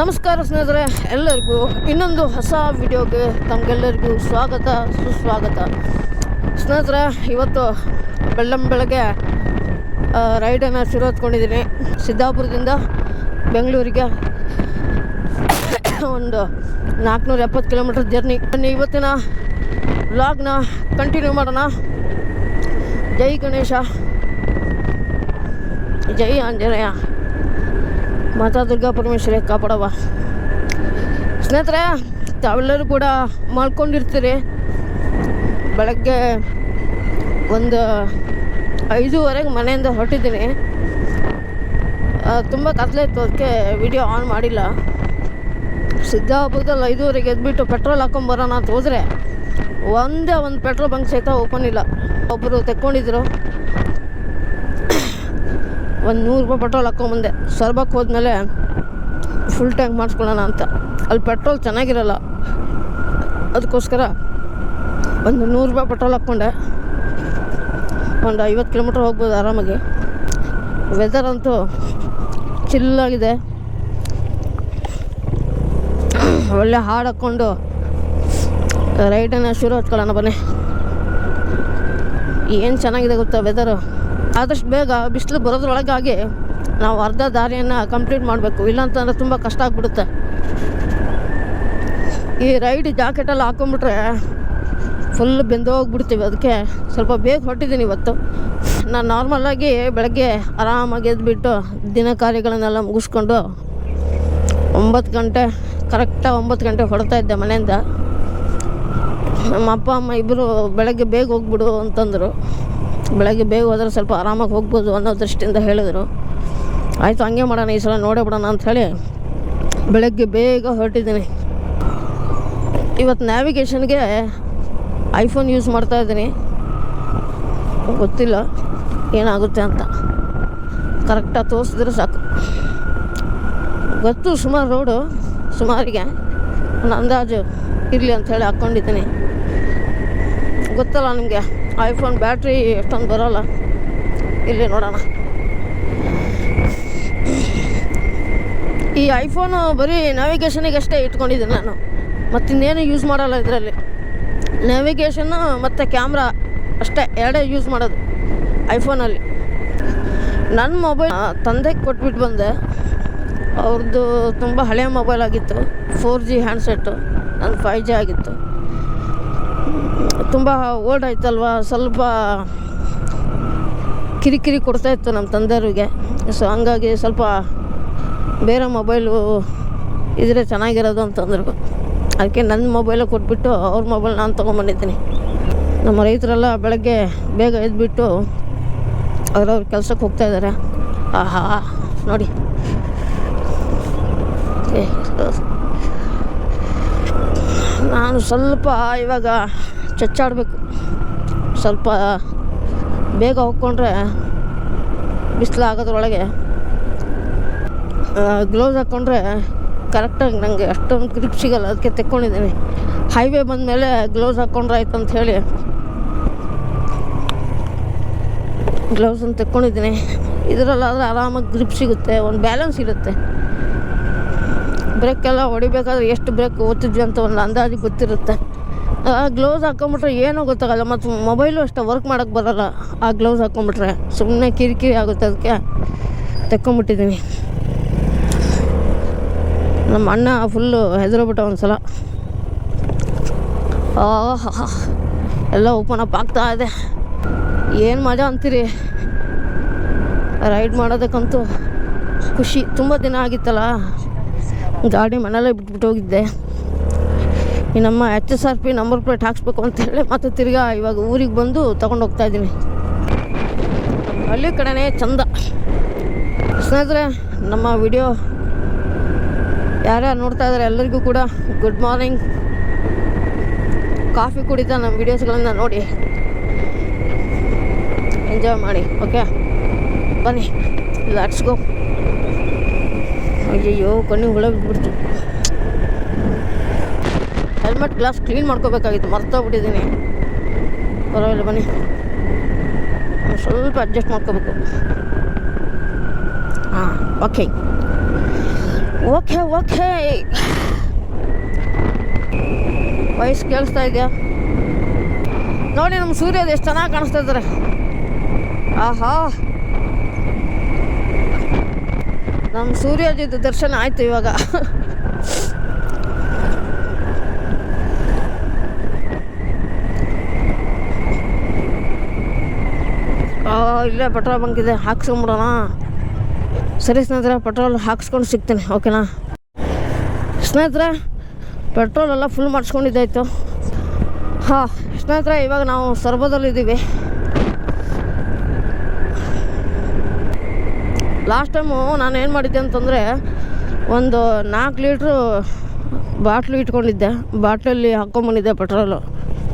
ನಮಸ್ಕಾರ ಸ್ನೇಹಿತರೆ, ಎಲ್ಲರಿಗೂ ಇನ್ನೊಂದು ಹೊಸ ವಿಡಿಯೋಗೆ ತಮಗೆಲ್ಲರಿಗೂ ಸ್ವಾಗತ, ಸುಸ್ವಾಗತ. ಸ್ನೇಹಿತರೆ, ಇವತ್ತು ಬೆಳ್ಳಂ ಬೆಳಗ್ಗೆ ರೈಡನ್ನು ಶುರು ಹೊತ್ಕೊಂಡಿದ್ದೀನಿ ಸಿದ್ದಾಪುರದಿಂದ ಬೆಂಗಳೂರಿಗೆ ಒಂದು ನಾಲ್ಕುನೂರ ಎಪ್ಪತ್ತು ಕಿಲೋಮೀಟರ್ ಜರ್ನಿ. ಇವತ್ತಿನ ವ್ಲಾಗ್ನ ಕಂಟಿನ್ಯೂ ಮಾಡೋಣ. ಜೈ ಗಣೇಶ. ಜೈ ಆಂಜನೇಯ. ಮಾತಾ ದುರ್ಗಾ ಪರಮೇಶ್ವರಿ ಕಾಪಾಡವ ಸ್ನೇಹಿತರೆ, ತಾವೆಲ್ಲರೂ ಕೂಡ ಮಾಡ್ಕೊಂಡಿರ್ತೀರಿ. ಬೆಳಗ್ಗೆ ಒಂದು ಐದೂವರೆಗೆ ಮನೆಯಿಂದ ಹೊರಟಿದ್ದೀನಿ. ತುಂಬ ಕತ್ಲಾಯಿತು ಅದಕ್ಕೆ ವಿಡಿಯೋ ಆನ್ ಮಾಡಿಲ್ಲ. ಸಿದ್ದಾಪುರದಲ್ಲಿ ಐದೂವರೆಗೆ ಎದ್ಬಿಟ್ಟು ಪೆಟ್ರೋಲ್ ಹಾಕೊಂಬರೋಣ ಅಂತ ಹೋದರೆ, ಒಂದೇ ಒಂದು ಪೆಟ್ರೋಲ್ ಬಂಕ್ ಸಹಿತ ಓಪನ್ ಇಲ್ಲ. ಒಬ್ಬರು ತೆಕ್ಕೊಂಡಿದ್ರು. ಒಂದು ನೂರು ರೂಪಾಯಿ ಪೆಟ್ರೋಲ್ ಹಾಕ್ಕೊಂಬಂದೆ ಸರ್ಬಕ್ಕೆ ಹೋದ್ಮೇಲೆ ಫುಲ್ ಟ್ಯಾಂಕ್ ಮಾಡಿಸ್ಕೊಳ್ಳೋಣ ಅಂತ. ಅಲ್ಲಿ ಪೆಟ್ರೋಲ್ ಚೆನ್ನಾಗಿರಲ್ಲ. ಅದಕ್ಕೋಸ್ಕರ ಒಂದು ನೂರು ರೂಪಾಯಿ ಪೆಟ್ರೋಲ್ ಹಾಕ್ಕೊಂಡೆ. ಒಂದು ಐವತ್ತು ಕಿಲೋಮೀಟ್ರ್ ಹೋಗ್ಬೋದು ಆರಾಮಾಗಿ. ವೆದರ್ ಅಂತೂ ಚಿಲ್ಲಾಗಿದೆ ಒಳ್ಳೆ ಹಾಡು ಹಾಕ್ಕೊಂಡು ರೈಡನ್ನು ಶುರು ಹಚ್ಕೊಳ್ಳೋಣ ಬನ್ನಿ. ಏನು ಚೆನ್ನಾಗಿದೆ ಗೊತ್ತಾ ವೆದರು ಆದಷ್ಟು ಬೇಗ ಬಿಸಿಲು ಬರೋದ್ರೊಳಗಾಗಿ ನಾವು ಅರ್ಧ ದಾರಿಯನ್ನು ಕಂಪ್ಲೀಟ್ ಮಾಡಬೇಕು. ಇಲ್ಲಾಂತಂದ್ರೆ ತುಂಬ ಕಷ್ಟ ಆಗ್ಬಿಡುತ್ತೆ. ಈ ರೈಡ್ ಜಾಕೆಟೆಲ್ಲ ಹಾಕೊಂಡ್ಬಿಟ್ರೆ ಫುಲ್ ಬೆಂದು ಹೋಗ್ಬಿಡ್ತೀವಿ. ಅದಕ್ಕೆ ಸ್ವಲ್ಪ ಬೇಗ ಹೊಟ್ಟಿದ್ದೀನಿ ಇವತ್ತು. ನಾನು ನಾರ್ಮಲಾಗಿ ಬೆಳಗ್ಗೆ ಆರಾಮಾಗಿ ಎದ್ಬಿಟ್ಟು ದಿನ ಕಾರ್ಯಗಳನ್ನೆಲ್ಲ ಮುಗಿಸ್ಕೊಂಡು ಒಂಬತ್ತು ಗಂಟೆ ಕರೆಕ್ಟಾಗಿ ಒಂಬತ್ತು ಗಂಟೆ ಹೊಡ್ತಾ ಇದ್ದೆ ಮನೆಯಿಂದ. ನಮ್ಮ ಅಪ್ಪ, ಅಮ್ಮ ಇಬ್ಬರು ಬೆಳಗ್ಗೆ ಬೇಗ ಹೋಗ್ಬಿಡು ಅಂತಂದರು. ಬೆಳಗ್ಗೆ ಬೇಗ ಹೋದ್ರೆ ಸ್ವಲ್ಪ ಆರಾಮಾಗಿ ಹೋಗ್ಬೋದು ಅನ್ನೋ ದೃಷ್ಟಿಯಿಂದ ಹೇಳಿದರು. ಆಯಿತು, ಹಂಗೆ ಮಾಡೋಣ, ಈ ಸಲ ನೋಡೇ ಬಿಡೋಣ ಅಂಥೇಳಿ ಬೆಳಗ್ಗೆ ಬೇಗ ಹೊರಟಿದ್ದೀನಿ. ಇವತ್ತು ನ್ಯಾವಿಗೇಷನ್ಗೆ ಐಫೋನ್ ಯೂಸ್ ಮಾಡ್ತಾ ಇದ್ದೀನಿ. ಗೊತ್ತಿಲ್ಲ, ಏನಾಗುತ್ತೆ ಅಂತ. ಕರೆಕ್ಟಾಗಿ ತೋರಿಸಿದ್ರೆ ಸಾಕು. ಗೊತ್ತು, ಸುಮಾರು ರೋಡು ಸುಮಾರಿಗೆ. ಒಂದು ಅಂದಾಜು ಇರಲಿ ಅಂಥೇಳಿ ಹಾಕ್ಕೊಂಡಿದ್ದೀನಿ. ಗೊತ್ತಲ್ಲ ನಿಮಗೆ? ಐಫೋನ್ ಬ್ಯಾಟ್ರಿ ಎಷ್ಟೊಂದು ಬರೋಲ್ಲ. ಇಲ್ಲಿ ನೋಡೋಣ. ಈ ಐಫೋನು ಬರೀ ನ್ಯಾವಿಗೇಷನಿಗೆ ಅಷ್ಟೇ ಇಟ್ಕೊಂಡಿದ್ದೀನಿ ನಾನು. ಮತ್ತಿನ್ನೇನು ಯೂಸ್ ಮಾಡಲ್ಲ ಇದರಲ್ಲಿ. ನ್ಯಾವಿಗೇಷನ್ನು ಮತ್ತು ಕ್ಯಾಮ್ರಾ ಅಷ್ಟೇ, ಎರಡೇ ಯೂಸ್ ಮಾಡೋದು ಐಫೋನಲ್ಲಿ ನನ್ನ ಮೊಬೈಲ್ ತಂದೆಗೆ ಕೊಟ್ಬಿಟ್ಟು ಬಂದೆ. ಅವ್ರದ್ದು ತುಂಬ ಹಳೆಯ ಮೊಬೈಲ್ ಆಗಿತ್ತು. ಫೋರ್ ಜಿ ಹ್ಯಾಂಡ್ಸೆಟ್ಟು ನನ್ನ ಫೈವ್ ಜಿ ಆಗಿತ್ತು. ತುಂಬ ಓಲ್ಡ್ ಆಯ್ತಲ್ವ? ಸ್ವಲ್ಪ ಕಿರಿಕಿರಿ ಕೊಡ್ತಾಯಿತ್ತು ನಮ್ಮ ತಂದೆಯವ್ರಿಗೆ. ಸೊ ಹಂಗಾಗಿ ಸ್ವಲ್ಪ ಬೇರೆ ಮೊಬೈಲು ಇದ್ರೆ ಚೆನ್ನಾಗಿರೋದು ಅಂತಂದರು ಅದಕ್ಕೆ ನನ್ನ ಮೊಬೈಲ ಕೊಟ್ಬಿಟ್ಟು ಅವ್ರ ಮೊಬೈಲ್ ನಾನು ತೊಗೊಂಬಂದಿದ್ದೀನಿ ನಮ್ಮ ರೈತರೆಲ್ಲ ಬೆಳಗ್ಗೆ ಬೇಗ ಎದ್ದುಬಿಟ್ಟು ಅವ್ರವ್ರ ಕೆಲಸಕ್ಕೆ ಹೋಗ್ತಾ ಇದ್ದಾರೆ ಆಹಾ, ನೋಡಿ. ನಾನು ಸ್ವಲ್ಪ ಇವಾಗ ಚಚ್ಚಾಡಬೇಕು. ಸ್ವಲ್ಪ ಬೇಗ ಹೋಗ್ಕೊಂಡ್ರೆ ಬಿಸಿಲು ಆಗೋದ್ರೊಳಗೆ ಗ್ಲೌಸ್ ಹಾಕ್ಕೊಂಡ್ರೆ ಕರೆಕ್ಟಾಗಿ ನನಗೆ ಅಷ್ಟೊಂದು ಗ್ರಿಪ್ ಸಿಗಲ್ಲ. ಅದಕ್ಕೆ ತೆಕ್ಕೊಂಡಿದ್ದೀನಿ. ಹೈವೇ ಬಂದಮೇಲೆ ಗ್ಲೌಸ್ ಹಾಕ್ಕೊಂಡ್ರೆ ಆಯ್ತು ಅಂತ ಹೇಳಿ ಗ್ಲೌಸನ್ನು ತೆಕ್ಕೊಂಡಿದ್ದೀನಿ. ಇದರಲ್ಲಾದರೆ ಆರಾಮಾಗಿ ಗ್ರಿಪ್ ಸಿಗುತ್ತೆ, ಒಂದು ಬ್ಯಾಲೆನ್ಸ್ ಇರುತ್ತೆ. ಬ್ರೇಕೆಲ್ಲ ಹೊಡಿಬೇಕಾದ್ರೆ ಎಷ್ಟು ಬ್ರೇಕ್ ಓದ್ತಿದ್ವಿ ಅಂತ ಒಂದು ಅಂದಾಜು ಗೊತ್ತಿರುತ್ತೆ. ಗ್ಲೌಸ್ ಹಾಕೊಂಬಿಟ್ರೆ ಏನೂ ಗೊತ್ತಾಗಲ್ಲ, ಮತ್ತು ಮೊಬೈಲು ಅಷ್ಟೇ ವರ್ಕ್ ಮಾಡೋಕ್ಕೆ ಬರೋಲ್ಲ. ಆ ಗ್ಲೌಸ್ ಹಾಕೊಂಬಿಟ್ರೆ ಸುಮ್ಮನೆ ಕಿರಿಕಿರಿ ಆಗುತ್ತೆ ಅದಕ್ಕೆ ತೆಕ್ಕೊಂಬಿಟ್ಟಿದ್ದೀನಿ ನಮ್ಮ ಅಣ್ಣ ಫುಲ್ಲು ಹೆದರೋಬಿಟ್ಟ ಒಂದು ಸಲ ಆಹಾ, ಎಲ್ಲ ಓಪನ್ ಅಪ್ ಆಗ್ತಾ ಇದೆ. ಏನು ಮಜಾ ಅಂತೀರಿ? ರೈಡ್ ಮಾಡೋದಕ್ಕಂತೂ ಖುಷಿ. ತುಂಬ ದಿನ ಆಗಿತ್ತಲ್ಲ, ಗಾಡಿ ಮನೆಯಲ್ಲೇ ಬಿಟ್ಬಿಟ್ಟು ಹೋಗಿದ್ದೆ. ಈ ನಮ್ಮ H S R P number plate ಹಾಕ್ಸ್ಬೇಕು ಅಂತೇಳಿ ಮತ್ತೆ ತಿರ್ಗಾ ಇವಾಗ ಊರಿಗೆ ಬಂದು ತಗೊಂಡು ಹೋಗ್ತಾ ಇದ್ದೀನಿ. ಹಳ್ಳಿ ಕಡೆನೇ ಚಂದ. ಸ್ನೇಹಿತರೆ, ನಮ್ಮ ವಿಡಿಯೋ ಯಾರ್ಯಾರು ನೋಡ್ತಾ ಇದ್ದಾರೆ ಎಲ್ಲರಿಗೂ ಕೂಡ ಗುಡ್ ಮಾರ್ನಿಂಗ್ ಕಾಫಿ ಕುಡಿತಾ ನಮ್ಮ ವಿಡಿಯೋಸ್ಗಳನ್ನು ನೋಡಿ. ಎಂಜಾಯ್ ಮಾಡಿ ಓಕೆ ಬನ್ನಿ ಲಾಟ್ಸ್ಗೋ ಅಯ್ಯಯ್ಯೋ ಕಣ್ಣಿಗೆ ಹುಳ ಬಿಟ್ಬಿಡ್ತು ಹೆಲ್ಮೆಟ್ ಗ್ಲಾಸ್ ಕ್ಲೀನ್ ಮಾಡ್ಕೋಬೇಕಾಗಿತ್ತು, ಮರ್ತೋಗ್ಬಿಟ್ಟಿದ್ದೀನಿ. ಪರವಾಗಿಲ್ಲ, ಬನ್ನಿ. ಸ್ವಲ್ಪ ಅಡ್ಜಸ್ಟ್ ಮಾಡ್ಕೋಬೇಕು. ಹಾಂ ಓಕೆ ಓಕೆ ಓಕೆ ವಯಸ್ಸು ಕೇಳಿಸ್ತಾ ಇದೆಯಾ? ನೋಡಿ ನಮ್ಮ ಸೂರ್ಯ ಎಷ್ಟು ಚೆನ್ನಾಗಿ ಕಾಣಿಸ್ತಾ ಇದ್ದಾರೆ ಆಹಾ. ನಮ್ಮ ಸೂರ್ಯೋದಯದ ದರ್ಶನ ಆಯಿತು ಇವಾಗ. ಇಲ್ಲೇ ಪೆಟ್ರೋಲ್ ಬಂಕ್ ಇದೆ, ಹಾಕ್ಸ್ಕೊಂಬಿಡೋಣ. ಸರಿ ಸ್ನೇಹಿತರೆ, ಪೆಟ್ರೋಲ್ ಹಾಕ್ಸ್ಕೊಂಡು ಸಿಗ್ತೀನಿ, ಓಕೆನಾ? ಸ್ನೇಹಿತರೆ, ಪೆಟ್ರೋಲ್ ಎಲ್ಲ ಫುಲ್ ಮಾಡಿಸ್ಕೊಂಡಿದ್ದಾಯ್ತು. ಹಾಂ, ಸ್ನೇಹಿತರೆ, ಇವಾಗ ನಾವು ಸರ್ಬದಲ್ಲಿದ್ದೀವಿ ಲಾಸ್ಟ್ ಟೈಮು ನಾನು ಏನು ಮಾಡಿದ್ದೆ ಅಂತಂದರೆ, ಒಂದು ನಾಲ್ಕು ಲೀಟ್ರು ಬಾಟ್ಲು ಇಟ್ಕೊಂಡಿದ್ದೆ. ಬಾಟ್ಲಲ್ಲಿ ಹಾಕ್ಕೊಂಬಂದಿದ್ದೆ ಪೆಟ್ರೋಲು.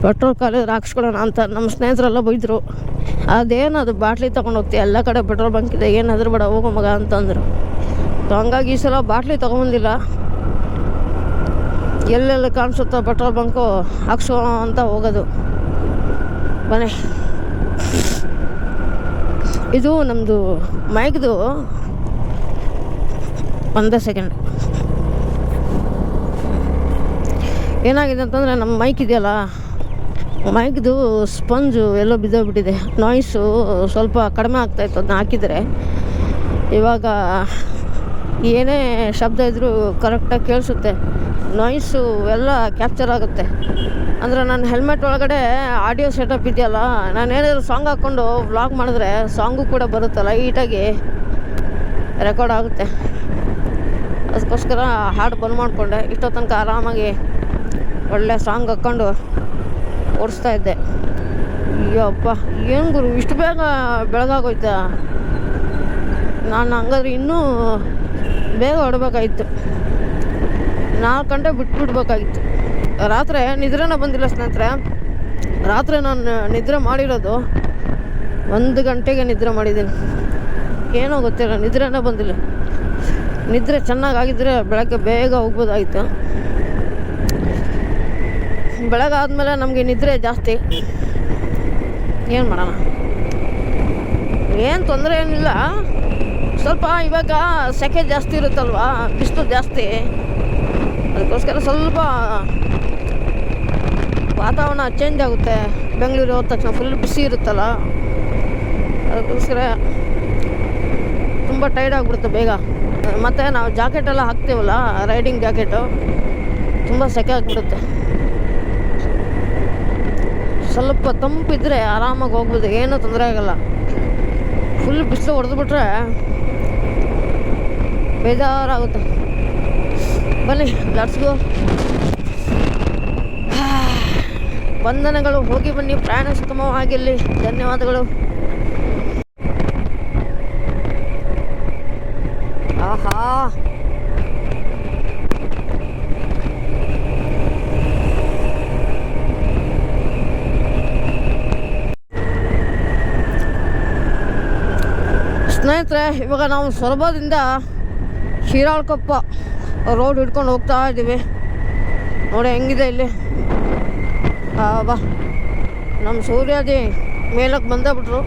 ಪೆಟ್ರೋಲ್ ಕಾಲೇಜ್ ಹಾಕ್ಸ್ಕೊಳ್ಳೋಣ ಅಂತ ನಮ್ಮ ಸ್ನೇಹಿತರೆಲ್ಲ ಬೈದರು. ಅದೇನು ಅದು ಬಾಟ್ಲಿ ತೊಗೊಂಡು ಹೋಗ್ತಿ, ಎಲ್ಲ ಕಡೆ ಪೆಟ್ರೋಲ್ ಬಂಕ್ ಇದೆ, ಏನಾದರೂ ಬೇಡ, ಹೋಗೋ ಮಗ ಅಂತಂದರು. ಹಂಗಾಗಿ ಈ ಸಲ ಬಾಟ್ಲಿ ತೊಗೊಂಬಂದಿಲ್ಲ. ಎಲ್ಲೆಲ್ಲಿ ಕಾಣಿಸುತ್ತೋ ಪೆಟ್ರೋಲ್ ಬಂಕು, ಹಾಕ್ಸೋ ಅಂತ ಹೋಗೋದು. ಬನ್ನಿ. ಇದು ನಮ್ಮದು ಮೈಕ್ದು ಒಂದೇ ಸೆಕೆಂಡ್. ಏನಾಗಿದೆ ಅಂತಂದರೆ ನಮ್ಮ ಮೈಕ್ ಇದೆಯಲ್ಲ ಮೈಕ್ದು ಸ್ಪಂಜು ಎಲ್ಲೋ ಬಿದ್ದೋಗ್ಬಿಟ್ಟಿದೆ. ನಾಯ್ಸು ಸ್ವಲ್ಪ ಕಡಿಮೆ ಆಗ್ತಾಯಿತ್ತು ಅದನ್ನ ಹಾಕಿದರೆ. ಇವಾಗ ಏನೇ ಶಬ್ದ ಇದ್ದರೂ ಕರೆಕ್ಟಾಗಿ ಕೇಳಿಸುತ್ತೆ. ನಾಯ್ಸು ಎಲ್ಲ ಕ್ಯಾಪ್ಚರ್ ಆಗುತ್ತೆ. ಅಂದರೆ ನನ್ನ ಹೆಲ್ಮೆಟ್ ಒಳಗಡೆ ಆಡಿಯೋ ಸೆಟಪ್ ಇದೆಯಲ್ಲ, ನಾನು ಏನಾದರೂ ಸಾಂಗ್ ಹಾಕ್ಕೊಂಡು ವ್ಲಾಗ್ ಮಾಡಿದ್ರೆ ಸಾಂಗು ಕೂಡ ಬರುತ್ತೆ ಲೈಟಾಗಿ ರೆಕಾರ್ಡ್ ಆಗುತ್ತೆ. ಅದಕ್ಕೋಸ್ಕರ ಹಾಡು ಬಂದ್ ಮಾಡಿಕೊಂಡೆ. ಇಷ್ಟೋ ತನಕ ಆರಾಮಾಗಿ ಒಳ್ಳೆ ಸಾಂಗ್ ಹಾಕ್ಕೊಂಡು ಓಡಿಸ್ತಾ ಇದ್ದೆ. ಅಯ್ಯಪ್ಪ, ಏನು ಗುರು, ಇಷ್ಟು ಬೇಗ ಬೆಳಗಾಗೋಯ್ತಾ? ನಾನು ಹಂಗಾದ್ರೆ ಇನ್ನೂ ಬೇಗ ಹೊಡಬೇಕಾಗಿತ್ತು. ನಾಲ್ಕು ಗಂಟೆ ಬಿಟ್ಬಿಡ್ಬೇಕಾಗಿತ್ತು. ರಾತ್ರಿ ನಿದ್ರೆನೇ ಬಂದಿಲ್ಲ ಸ್ನೇಹಿತರೆ. ರಾತ್ರಿ ನಾನು ನಿದ್ರೆ ಮಾಡಿರೋದು ಒಂದು ಗಂಟೆಗೆ ನಿದ್ರೆ ಮಾಡಿದ್ದೀನಿ. ಏನೋ ಗೊತ್ತಿಲ್ಲ, ನಿದ್ರೆನೇ ಬಂದಿಲ್ಲ. ನಿದ್ರೆ ಚೆನ್ನಾಗಾಗಿದ್ದರೆ ಬೆಳಗ್ಗೆ ಬೇಗ ಹೋಗ್ಬೋದಾಗಿತ್ತು. ಬೆಳಗಾದ್ಮೇಲೆ ನಮಗೆ ನಿದ್ರೆ ಜಾಸ್ತಿ. ಏನು ಮಾಡೋಣ? ಏನು ತೊಂದರೆ ಏನಿಲ್ಲ. ಸ್ವಲ್ಪ ಇವಾಗ ಸೆಕೆ ಜಾಸ್ತಿ ಇರುತ್ತಲ್ವಾ? ಬಿಸಿಲು ಜಾಸ್ತಿ. ಅದಕ್ಕೋಸ್ಕರ ಸ್ವಲ್ಪ ವಾತಾವರಣ ಚೇಂಜ್ ಆಗುತ್ತೆ. ಬೆಂಗಳೂರು ಹೋದ ತಕ್ಷಣ ಫುಲ್ ಬಿಸಿ ಇರುತ್ತಲ್ಲ? ಅದಕ್ಕೋಸ್ಕರ ತುಂಬ ಟೈರ್ಡ್ ಆಗಿಬಿಡುತ್ತೆ ಬೇಗ. ಮತ್ತು ನಾವು ಜಾಕೆಟ್ ಎಲ್ಲ ಹಾಕ್ತೀವಲ್ಲ ರೈಡಿಂಗ್ ಜಾಕೆಟು ತುಂಬ ಸೆಕೆ ಆಗಿಬಿಡುತ್ತೆ. ಸ್ವಲ್ಪ ತಂಪಿದ್ರೆ ಆರಾಮಾಗಿ ಹೋಗ್ಬೋದು, ಏನೂ ತೊಂದರೆ ಆಗಲ್ಲ. ಫುಲ್ ಬಿಸಿಲು ಹೊಡೆದ್ಬಿಟ್ರೆ ಬೇಜಾರಾಗುತ್ತೆ. ಬನ್ನಿ ಲಟ್ಸ್ಗೋ ವಂದನೆಗಳು, ಹೋಗಿ ಬನ್ನಿ, ಪ್ರಯಾಣ ಸುಗಮವಾಗಿರಲಿ ಧನ್ಯವಾದಗಳು. ಆಹಾ. ಸ್ನೇಹಿತರೆ, ಇವಾಗ ನಾವು ಸೊರಬದಿಂದ ಶಿರಾಳ್ಕೊಪ್ಪ ರೋಡ್ ಹಿಡ್ಕೊಂಡು ಹೋಗ್ತಾ ಇದ್ದೀವಿ. ನೋಡಿ ಹೆಂಗಿದೆ ಇಲ್ಲಿ. ಬಾ. ನಮ್ಮ ಸೂರ್ಯಾದಿ ಮೇಲಕ್ಕೆ ಬಂದೇ ಬಿಟ್ರು.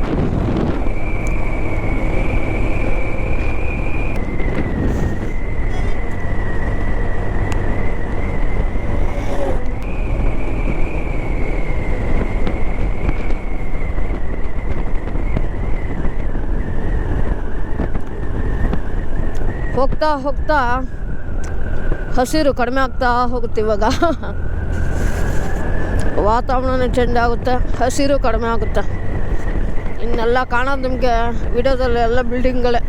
ಹೋಗ್ತಾ ಹೋಗ್ತಾ ಹಸಿರು ಕಡಿಮೆ ಆಗ್ತಾ ಹೋಗುತ್ತೆ ಇವಾಗ. ವಾತಾವರಣನೇ ಚೇಂಜ್ ಆಗುತ್ತೆ, ಹಸಿರು ಕಡಿಮೆ ಆಗುತ್ತೆ. ಇನ್ನೆಲ್ಲ ಕಾಣೋದು ನಿಮಗೆ ವಿಡಿಯೋದಲ್ಲಿ ಎಲ್ಲ ಬಿಲ್ಡಿಂಗ್ಗಳೇ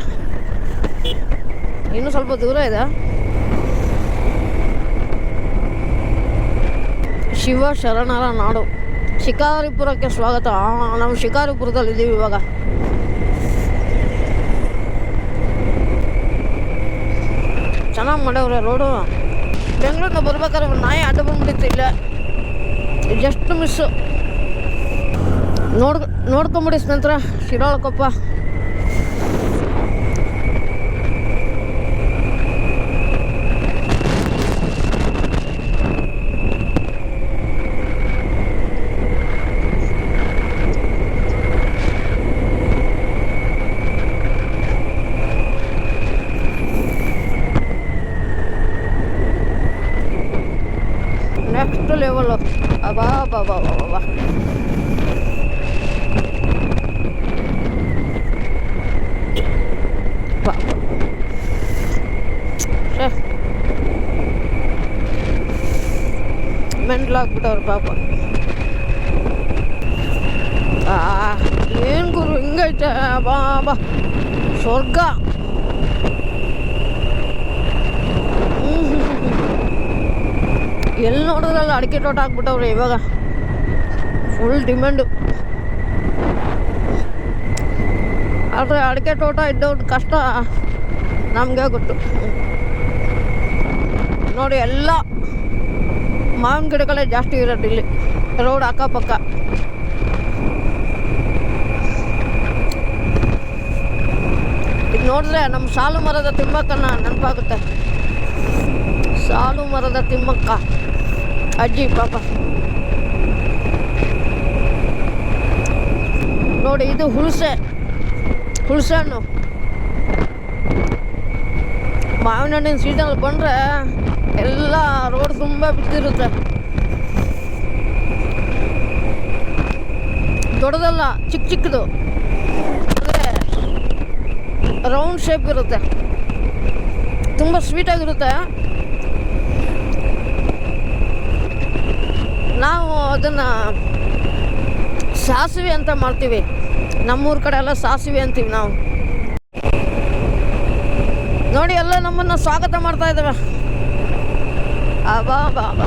ಇನ್ನೂ ಸ್ವಲ್ಪ ದೂರ ಇದೆ. ಶಿವ ಶರಣರ ನಾಡು. ಶಿಕಾರಿಪುರಕ್ಕೆ ಸ್ವಾಗತ. ನಾವು ಶಿಕಾರಿಪುರದಲ್ಲಿದ್ದೀವಿ ಇವಾಗ. ಚೆನ್ನಾಗಿ ಮಾಡವ್ರೆ ರೋಡು ಬೆಂಗಳೂರಿನ ಬರ್ಬೇಕಾದ್ರೆ ಒಂದು ನಾಯಿ ಅಡ್ಡ ಬಂದ್ಬಿಟ್ಟಿತ್ತು ಇಲ್ಲೇ ಜಸ್ಟ್ ಮಿಸ್ಸು ನೋಡ್ ನೋಡ್ಕೊಂಬಿಡಿ ಸ್ನೇಹಿತರ ಶಿರಾಳಕೊಪ್ಪ ನೆಕ್ಸ್ಟ್ ಲೆವೆಲ್ಲು ಅಬಾ ಬಾ ಬಾ ಬಾ ಬಾ ಬಾ ಛೇ ಮೆಂಟ್ಲಾಗ್ಬಿಟ್ಟವ್ರು ಪಾಪ ಆ ಏನು ಗುರು ಹಿಂಗೈತೆ ಬಾ ಬಾ ಸ್ವರ್ಗ ಎಲ್ಲಿ ನೋಡಿದ್ರಲ್ಲ ಅಡಿಕೆ ತೋಟ ಹಾಕ್ಬಿಟ್ಟವ್ರೆ ಇವಾಗ. ಫುಲ್ ಡಿಮ್ಯಾಂಡು ಆದರೆ ಅಡಿಕೆ ತೋಟ ಇದ್ದವ್ರ ಕಷ್ಟ ನಮಗೆ ಗೊತ್ತು. ನೋಡಿ ಎಲ್ಲ ಮಾವಿನ ಗಿಡಗಳೇ ಜಾಸ್ತಿ ಇರೋದು ಇಲ್ಲಿ. ರೋಡ್ ಅಕ್ಕಪಕ್ಕ. ಇದು ನೋಡಿದ್ರೆ ನಮ್ಮ ಸಾಲು ಮರದ ತಿಂಬಕ್ಕನ್ನ ನೆನಪಾಗುತ್ತೆ. ಸಾಲು ಮರದ ತಿಮ್ಮಕ್ಕ. ಅಜ್ಜಿ, ಪಾಪ. ನೋಡಿ, ಇದು ಹುಣಸೆ ಹುಣಸೆ ಹಣ್ಣು. ಮಾವಿನ ಹಣ್ಣಿನ ಸೀಸನಲ್ಲಿ ಬಂದರೆ ಎಲ್ಲ ರೋಡ್ ತುಂಬ ಬಿದ್ದಿರುತ್ತೆ. ದೊಡ್ಡದಲ್ಲ ಚಿಕ್ಕ ಚಿಕ್ಕದು ರೌಂಡ್ ಶೇಪ್ ಇರುತ್ತೆ. ತುಂಬ ಸ್ವೀಟಾಗಿರುತ್ತೆ ನಾವು ಅದನ್ನು ಸಾಸಿವೆ ಅಂತ ಮಾಡ್ತೀವಿ. ನಮ್ಮೂರ ಕಡೆ ಎಲ್ಲ ಸಾಸಿವೆ ಅಂತೀವಿ ನಾವು. ನೋಡಿ, ಎಲ್ಲ ನಮ್ಮನ್ನು ಸ್ವಾಗತ ಮಾಡ್ತಾ ಇದ್ದಾವೆ ಬಾ ಬಾ ಬಾ.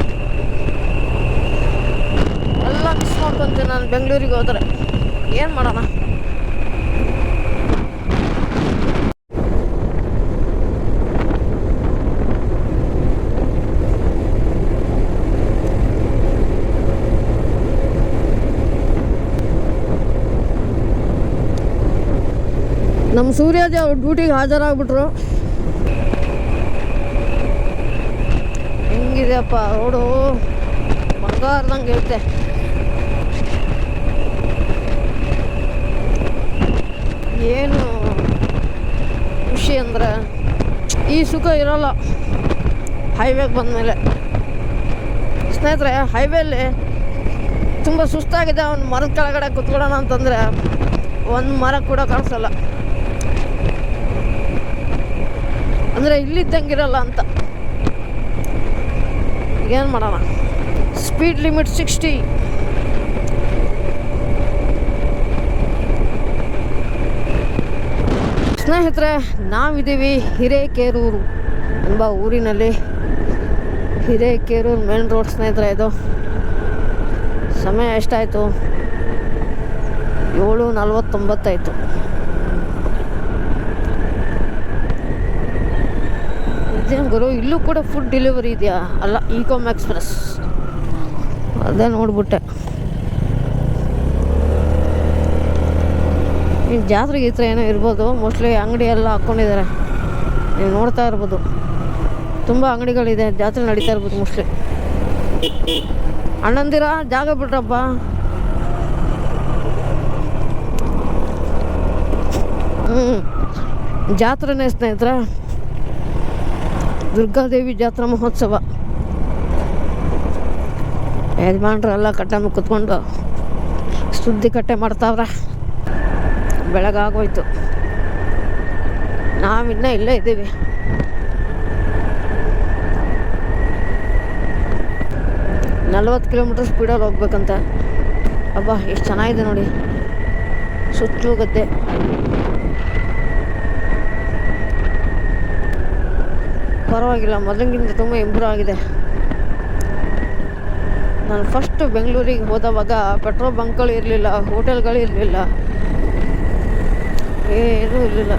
ಎಲ್ಲ ಮಿಸ್ ಮಾಡ್ಕೊತೀನಿ ನಾನು ಬೆಂಗಳೂರಿಗೆ ಹೋದರೆ. ಏನು ಮಾಡೋಣ? ನಮ್ಮ ಸೂರ್ಯಾಜಿ ಅವ್ರ ಡ್ಯೂಟಿಗೆ ಹಾಜರಾಗ್ಬಿಟ್ರು. ಹೆಂಗಿದೆಯಪ್ಪ ರೋಡು ಬಂಗಾರದಂಗೆ ಐತೆ. ಏನು ಖುಷಿ ಅಂದರೆ ಈ ಸುಖ ಇರೋಲ್ಲ. ಹೈವೇಗೆ ಬಂದಮೇಲೆ. ಸ್ನೇಹಿತರೆ ಹೈವೇಲಿ ತುಂಬ ಸುಸ್ತಾಗಿದೆ. ಅವ್ನು ಮರದ ಕೆಳಗಡೆ ಕುತ್ಕೊಳ್ಳೋಣ ಅಂತಂದರೆ ಒಂದು ಮರ ಕೂಡ ಕಾಣಿಸಲ್ಲ. ಅಂದರೆ ಇಲ್ಲಿದ್ದಂಗಿರಲ್ಲ ಅಂತ. ಏನು ಮಾಡೋಣ? ಸ್ಪೀಡ್ ಲಿಮಿಟ್ ಸಿಕ್ಸ್ಟಿ ಸ್ನೇಹಿತರೆ, ನಾವಿದ್ದೀವಿ ಹಿರೇಕೇರೂರು ಎಂಬ ಊರಿನಲ್ಲಿ. ಹಿರೇಕೇರೂರು ಮೇನ್ ರೋಡ್ ಸ್ನೇಹಿತರೆ ಇದು. ಸಮಯ ಎಷ್ಟಾಯಿತು? ಏಳು ನಲ್ವತ್ತೊಂಬತ್ತಾಯಿತು. ಇದೇನು ಗುರು, ಇಲ್ಲೂ ಕೂಡ ಫುಡ್ ಡೆಲಿವರಿ ಇದೆಯಾ? ಅಲ್ಲ ಇಕೋಮ್ ಎಕ್ಸ್ಪ್ರೆಸ್ ಅದೇ ನೋಡ್ಬಿಟ್ಟೆ. ಈಗ ಜಾತ್ರೆ ಗೀತ್ರೆ ಏನೋ ಇರ್ಬೋದು. ಮೋಸ್ಟ್ಲಿ ಅಂಗಡಿ ಎಲ್ಲ ಹಾಕ್ಕೊಂಡಿದ್ದಾರೆ. ನೀವು ನೋಡ್ತಾ ಇರ್ಬೋದು. ತುಂಬ ಅಂಗಡಿಗಳಿದೆ. ಜಾತ್ರೆ ನಡೀತಾ ಇರ್ಬೋದು ಮೋಸ್ಟ್ಲಿ ಅಣ್ಣಂದಿರ ಜಾಗ ಬಿಟ್ರಪ್ಪ. ಹ್ಞೂ ಜಾತ್ರೆನೇ ಸ್ನೇಹಿತರೆ. ದುರ್ಗಾದೇವಿ ಜಾತ್ರಾ ಮಹೋತ್ಸವ. ಯಜಮಾನ್ರೆಲ್ಲ ಕಟ್ಟೆ ಕುತ್ಕೊಂಡು ಸುದ್ದಿ ಕಟ್ಟೆ ಮಾಡ್ತಾವ್ರೆ. ಬೆಳಗಾಗೋಯ್ತು. ನಾವಿನ್ನ ಇಲ್ಲೇ ಇದ್ದೀವಿ. ನಲ್ವತ್ತು ಕಿಲೋಮೀಟ್ರ್ ಸ್ಪೀಡಲ್ಲಿ ಹೋಗ್ಬೇಕಂತ. ಅಬ್ಬಾ, ಎಷ್ಟು ಚೆನ್ನಾಗಿದೆ ನೋಡಿ. ಸುತ್ತಲೂ ಗದ್ದೆ. ಪರವಾಗಿಲ್ಲ ಮೊದಲಿಗಿಂತ ತುಂಬ ಇಂಪ್ರೂವ್ ಆಗಿದೆ. ನಾನು ಫಸ್ಟ್ ಬೆಂಗಳೂರಿಗೆ ಹೋದವಾಗ ಪೆಟ್ರೋಲ್ ಬಂಕ್ಗಳು ಇರಲಿಲ್ಲ ಹೋಟೆಲ್ಗಳು ಇರಲಿಲ್ಲ. ಏನೂ ಇರಲಿಲ್ಲ.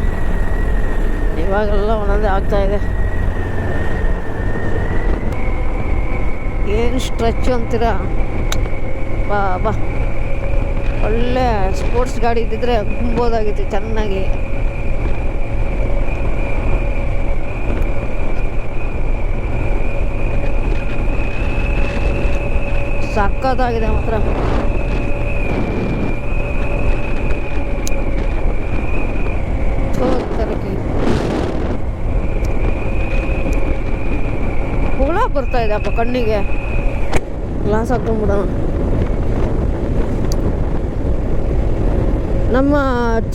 ಇವಾಗೆಲ್ಲ ಒಂದೊಂದೇ ಆಗ್ತಾ ಇದೆ. ಏನು ಸ್ಟ್ರೆಚ್ ಅಂತೀರಾ? ಬಾ ಬಾ. ಒಳ್ಳೆ ಸ್ಪೋರ್ಟ್ಸ್ ಗಾಡಿ ಇದ್ದಿದ್ರೆ ಗುಂಬೋದಾಗಿತ್ತು, ಚೆನ್ನಾಗಿ. ಸಕ್ಕತ್ತಾಗಿದೆ ಮಾತ್ರ. ಹುಳ ಬರ್ತಾ ಇದೆ ಅಪ್ಪ ಕಣ್ಣಿಗೆ. ಗ್ಲಾಸ್ ಹಾಕೊಂಡ್ಬಿಡೋಣ ನಮ್ಮ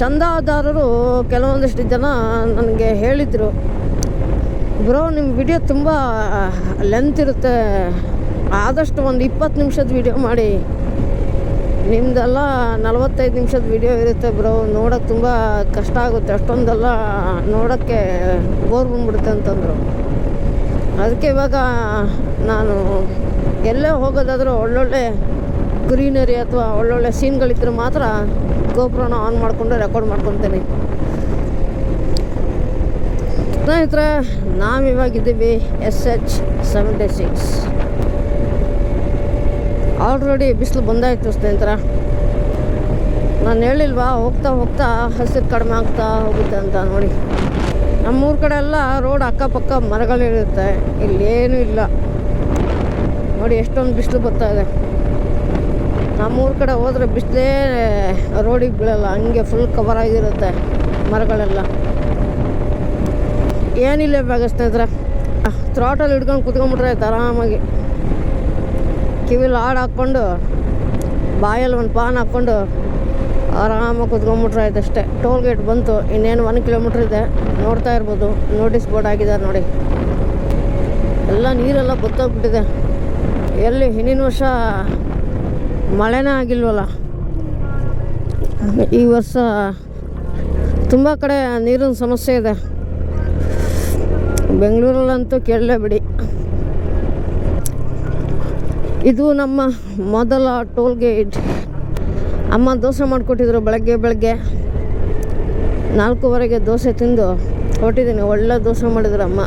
ಚಂದಾದಾರರು ಕೆಲವೊಂದಿಷ್ಟು ಜನ ನನಗೆ ಹೇಳಿದರು. ಬ್ರೋ ನಿಮ್ಮ ವಿಡಿಯೋ ತುಂಬ ಲೆಂತ್ ಇರುತ್ತೆ. ಆದಷ್ಟು ಒಂದು ಇಪ್ಪತ್ತು ನಿಮಿಷದ ವಿಡಿಯೋ ಮಾಡಿ. ನಿಮ್ಮದೆಲ್ಲ ನಲವತ್ತೈದು ನಿಮಿಷದ ವಿಡಿಯೋ ಇರುತ್ತೆ ಬ್ರೋ ನೋಡೋಕ್ಕೆ ತುಂಬ ಕಷ್ಟ ಆಗುತ್ತೆ. ಅಷ್ಟೊಂದೆಲ್ಲ ನೋಡೋಕ್ಕೆ ಬೋರ್ ಬಂದ್ಬಿಡುತ್ತೆ ಅಂತಂದರು. ಅದಕ್ಕೆ ಇವಾಗ ನಾನು ಎಲ್ಲೇ ಹೋಗೋದಾದರೂ ಒಳ್ಳೊಳ್ಳೆ ಗ್ರೀನರಿ ಅಥವಾ ಒಳ್ಳೊಳ್ಳೆ ಸೀನ್ಗಳಿದ್ರೆ ಮಾತ್ರ ಗೋಪುರನ ಆನ್ ಮಾಡಿಕೊಂಡು ರೆಕಾರ್ಡ್ ಮಾಡ್ಕೊತೀನಿ. ಸ್ನೇಹಿತರೆ ನಾವಿವಾಗಿದ್ದೀವಿ S H seventy six already ಬಿಸಿಲು ಬಂದಾಯಿತು ಸ್ನೇಹಿತರ. ನಾನು ಹೇಳಿಲ್ವಾ, ಹೋಗ್ತಾ ಹೋಗ್ತಾ ಹಸಿರು ಕಡಿಮೆ ಆಗ್ತಾ ಹೋಗುತ್ತೆ ಅಂತ ನೋಡಿ. ನಮ್ಮೂರ ಕಡೆ ಎಲ್ಲ ರೋಡ್ ಅಕ್ಕಪಕ್ಕ ಮರಗಳಿರುತ್ತೆ ಇಲ್ಲೇನೂ ಇಲ್ಲ ನೋಡಿ ಎಷ್ಟೊಂದು ಬಿಸಿಲು ಬರ್ತಾ ಇದೆ. ನಮ್ಮೂರ ಕಡೆ ಹೋದರೆ ಬಿಸಿಲೇ ರೋಡಿಗೆ ಬೀಳಲ್ಲ. ಹಂಗೆ ಫುಲ್ ಕವರ್ ಆಗಿರುತ್ತೆ ಮರಗಳೆಲ್ಲ. ಏನಿಲ್ಲ ಇವಾಗ ಸ್ನೇಹಿತರೆ. ಥ್ರಾಟಲ್ಲಿ ಹಿಡ್ಕೊಂಡು ಕುತ್ಕೊಂಡ್ಬಿಟ್ರೆ ಆಯ್ತು ಆರಾಮಾಗಿ. ಕಿವಿಲಿ ಹಾಡು ಹಾಕ್ಕೊಂಡು, ಬಾಯಲ್ಲಿ ಒಂದು ಪಾನ್ ಹಾಕ್ಕೊಂಡು ಆರಾಮಾಗಿ ಕುತ್ಕೊಂಡ್ಬಿಟ್ರೆ ಆಯ್ತು ಅಷ್ಟೇ. ಟೋಲ್ ಗೇಟ್ ಬಂತು, ಇನ್ನೇನು ಒನ್ ಕಿಲೋಮೀಟ್ರ್ ಇದೆ. ನೋಡ್ತಾ ಇರ್ಬೋದು, ನೋಟಿಸ್ ಬೋರ್ಡ್ ಆಗಿದ್ದಾರೆ ನೋಡಿ. ಎಲ್ಲ ನೀರೆಲ್ಲ ಬತ್ತೋಗ್ಬಿಟ್ಟಿದೆ ಎಲ್ಲಿ ಹಿಂದಿನ ವರ್ಷ ಮಳೆನೇ ಆಗಿಲ್ವಲ್ಲ? ಈ ವರ್ಷ ತುಂಬ ಕಡೆ ನೀರಿನ ಸಮಸ್ಯೆ ಇದೆ. ಬೆಂಗಳೂರಲ್ಲಂತೂ ಕೇಳಲೇಬಿಡಿ ಇದು ನಮ್ಮ ಮೊದಲ ಟೋಲ್ ಗೇಟ್ ಅಮ್ಮ ದೋಸೆ ಮಾಡಿಕೊಟ್ಟಿದ್ರು ಬೆಳಗ್ಗೆ ಬೆಳಗ್ಗೆ. ನಾಲ್ಕೂವರೆಗೆ ದೋಸೆ ತಿಂದು ಕೊಟ್ಟಿದ್ದೀನಿ ಒಳ್ಳೆ ದೋಸೆ ಮಾಡಿದ್ರು ಅಮ್ಮ.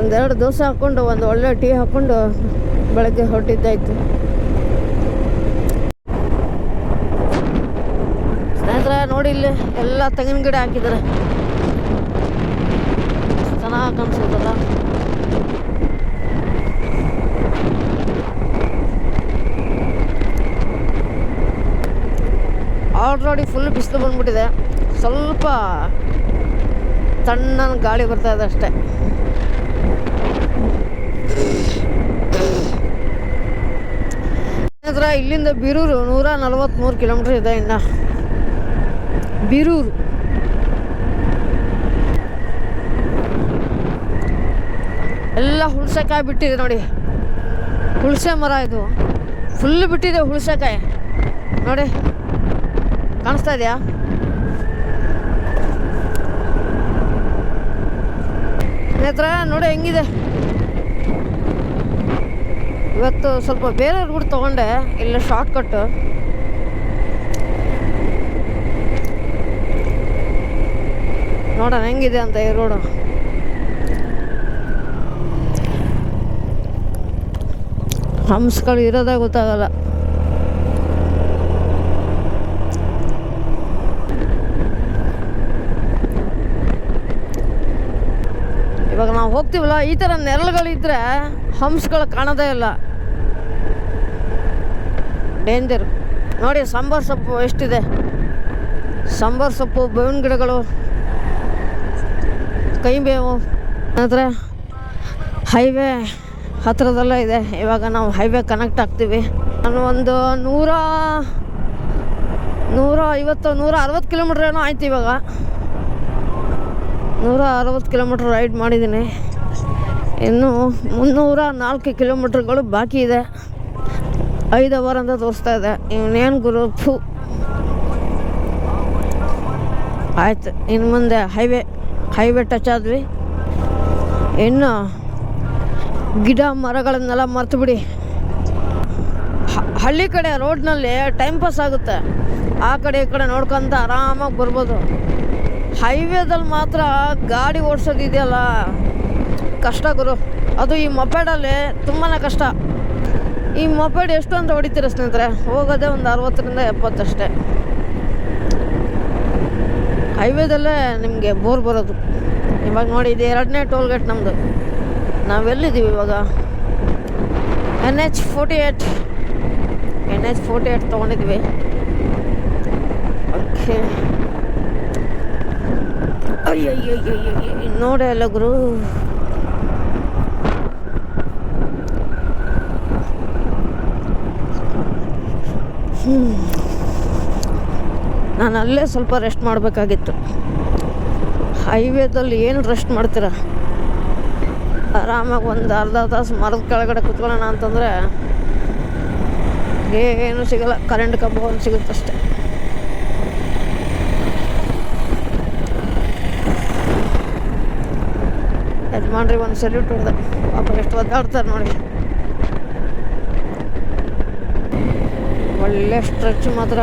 ಒಂದೆರಡು ದೋಸೆ ಹಾಕ್ಕೊಂಡು ಒಂದು ಒಳ್ಳೆ ಟೀ ಹಾಕ್ಕೊಂಡು ಬೆಳಗ್ಗೆ ಹೊರಟಿದ್ದಾಯಿತು. ಸ್ನೇಹಿತರೆ, ನೋಡಿ ಇಲ್ಲಿ ಎಲ್ಲ ತೆಂಗಿನ ಗಿಡ ಹಾಕಿದ್ದಾರೆ. ಚೆನ್ನಾಗಿ ಕಾಣಿಸ್ತದಲ್ಲ ಆಲ್ರೆಡಿ ಫುಲ್ ಬಿಸಿಲು ಬಂದ್ಬಿಟ್ಟಿದೆ. ಸ್ವಲ್ಪ ತಣ್ಣನ ಗಾಳಿ ಬರ್ತಾ ಇದೆ ಅಷ್ಟೇ. ನಂತರ ಇಲ್ಲಿಂದ ಬೀರೂರು ನೂರ ನಲವತ್ತ್ಮೂರು ಕಿಲೋಮೀಟರ್ ಇದೆ ಇನ್ನು. ಬೀರೂರು. ಎಲ್ಲ ಹುಳ್ಸೆಕಾಯಿ ಬಿಟ್ಟಿದೆ ನೋಡಿ. ಹುಳ್ಸೆ ಮರ ಇದು. ಫುಲ್ ಬಿಟ್ಟಿದೆ ಹುಳ್ಸೆಕಾಯಿ ನೋಡಿ. ಕಾಣಿಸ್ತಾ ಇದೆಯಾ? ನೆತ್ರ ನೋಡಿ ಹೆಂಗಿದೆ. ಇವತ್ತು ಸ್ವಲ್ಪ ಬೇರೆ ರೂಟ್ ತೊಗೊಂಡೆ, ಇಲ್ಲ ಶಾರ್ಟ್ ಕಟ್ಟು ನೋಡೋಣ ಹೆಂಗಿದೆ ಅಂತ ಈ ರೋಡು ಹಂಸ್ಗಳು ಇರೋದೇ ಗೊತ್ತಾಗಲ್ಲ ಇವಾಗ ನಾವು ಹೋಗ್ತೀವಲ್ಲ, ಈ ಥರ ನೆರಳುಗಳಿದ್ರೆ ಹಂಸ್ಗಳು ಕಾಣೋದೇ ಇಲ್ಲ. ಡೇಂಜರ್ ನೋಡಿ, ಸಾಂಬಾರು ಸೊಪ್ಪು ಎಷ್ಟಿದೆ? ಸಾಂಬಾರು ಸೊಪ್ಪು, ಬೇವಿನ ಗಿಡಗಳು ಕೈಬೇವು ಆದರೆ ಹೈವೇ ಹತ್ತಿರದಲ್ಲೇ ಇದೆ. ಇವಾಗ ನಾವು ಹೈವೇ ಕನೆಕ್ಟ್ ಆಗ್ತೀವಿ. ನಾನು ಒಂದು ನೂರ ನೂರ ಐವತ್ತು, ನೂರ ಅರವತ್ತು ಕಿಲೋಮೀಟ್ರ್ ಏನೋ ಆಯ್ತು ಇವಾಗ. ನೂರ ಅರವತ್ತು ಕಿಲೋಮೀಟ್ರ್ ರೈಡ್ ಮಾಡಿದ್ದೀನಿ. ಇನ್ನು ಮುನ್ನೂರ ನಾಲ್ಕು ಕಿಲೋಮೀಟ್ರ್ಗಳು ಬಾಕಿ ಇದೆ. ಐದು ಅವರ್ ಅಂತ ತೋರಿಸ್ತಾ ಇದೆ. ಇವನೇನು ಗುರು ಆಯಿತು, ಇನ್ನು ಮುಂದೆ ಹೈವೇ ಹೈವೇ ಟಚ್ ಆದ್ವಿ. ಇನ್ನು ಗಿಡ ಮರಗಳನ್ನೆಲ್ಲ ಮರ್ತು ಬಿಡಿ. ಹಳ್ಳಿ ಕಡೆ ರೋಡ್ನಲ್ಲಿ ಟೈಮ್ ಪಾಸ್ ಆಗುತ್ತೆ. ಆ ಕಡೆ ಈ ಕಡೆ ನೋಡ್ಕೊಂತ ಆರಾಮಾಗಿ ಬರ್ಬೋದು. ಹೈವೇದಲ್ಲಿ ಮಾತ್ರ ಗಾಡಿ ಓಡಿಸೋದಿದೆಯಲ್ಲ. ಕಷ್ಟ ಗುರು. ಅದು ಈ ಮೊಪೆಡಲ್ಲಿ ತುಂಬಾ ಕಷ್ಟ. ಈ ಮೊಪೆಡ್ ಎಷ್ಟು ಅಂತ ಹೊಡಿತೀರ ಸ್ನೇಹಿತರೆ? ಹೋಗೋದೇ ಒಂದು ಅರವತ್ತರಿಂದ ಎಪ್ಪತ್ತಷ್ಟೇ ಹೈವೇದಲ್ಲೇ ನಿಮಗೆ ಬೋರ್ ಬರೋದು. ಇವಾಗ ನೋಡಿ, ಇದು ಎರಡನೇ ಟೋಲ್ ಗೇಟ್ ನಮ್ಮದು ನಾವೆಲ್ಲಿದ್ದೀವಿ ಇವಾಗ? N H forty eight N H forty eight ತೊಗೊಂಡಿದ್ವಿ okay. ಅಯ್ಯೋ ನೋಡೇ ಅಲ್ಲ ಗುರು ನಾನು ಅಲ್ಲೇ ಸ್ವಲ್ಪ ರೆಸ್ಟ್ ಮಾಡಬೇಕಾಗಿತ್ತು. ಹೈವೇದಲ್ಲಿ ಏನು ರೆಸ್ಟ್ ಮಾಡ್ತೀರ? ಆರಾಮಾಗಿ ಒಂದು ಅರ್ಧ ತಾಸು ಮರದ ಕೆಳಗಡೆ ಕುತ್ಕೊಳ್ಳೋಣ ಅಂತಂದರೆ ಏನು ಸಿಗಲ್ಲ. ಕರೆಂಟ್ ಕಂಬ ಒಂದು ಸಿಗುತ್ತಷ್ಟೆ ಯಜಮಾನ್ರಿಗೆ ಒಂದು ಸಲ್ಯೂಟ್ ಹೊಡೆದ. ಪಾಪ ಎಷ್ಟು ಒದ್ದಾಡ್ತಾರೆ ನೋಡಿ. ಒಳ್ಳೆ ಸ್ಟ್ರೆಚ್ ಮಾತ್ರ.